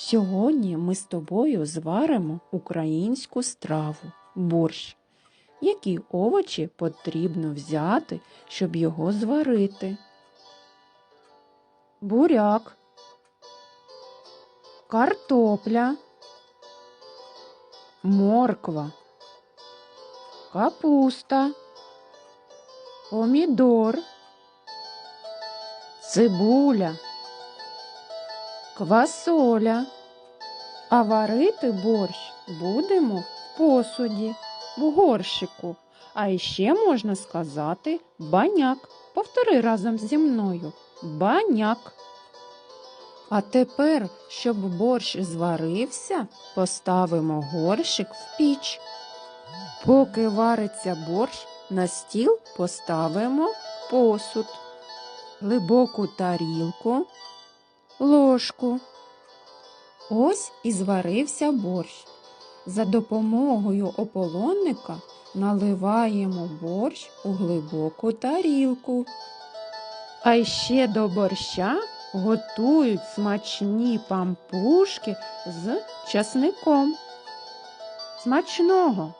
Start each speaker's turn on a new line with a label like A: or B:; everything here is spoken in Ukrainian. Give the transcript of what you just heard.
A: Сьогодні ми з тобою зваримо українську страву борщ. Які овочі потрібно взяти, щоб його зварити? Буряк, картопля, морква, капуста, помідор, цибуля, квасоля. А варити борщ будемо в посуді, в горщику. А іще можна сказати баняк. Повтори разом зі мною. Баняк. А тепер, щоб борщ зварився, поставимо горщик в піч. Поки вариться борщ, на стіл поставимо посуд, глибоку тарілку, ложку. Ось і зварився борщ. За допомогою ополонника наливаємо борщ у глибоку тарілку. А ще до борща готують смачні пампушки з часником. Смачного!